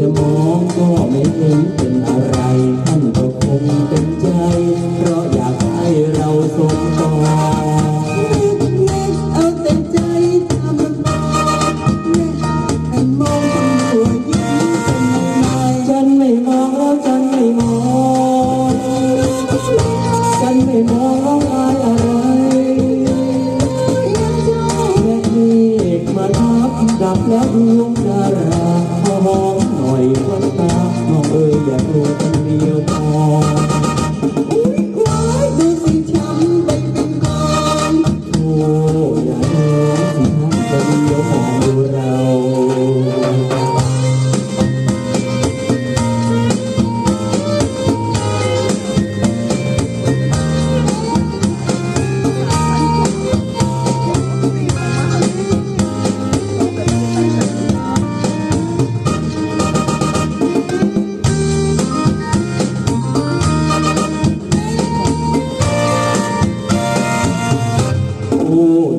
จะมองก็ไม่เห็น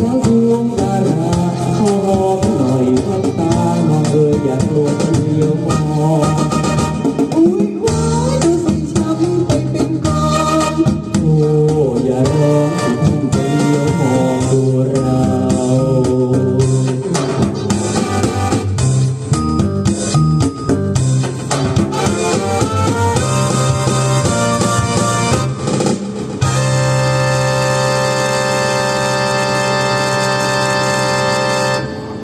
พระดวงดาราเขาร้องหน่อยพักตาน้องเอยอยากรวม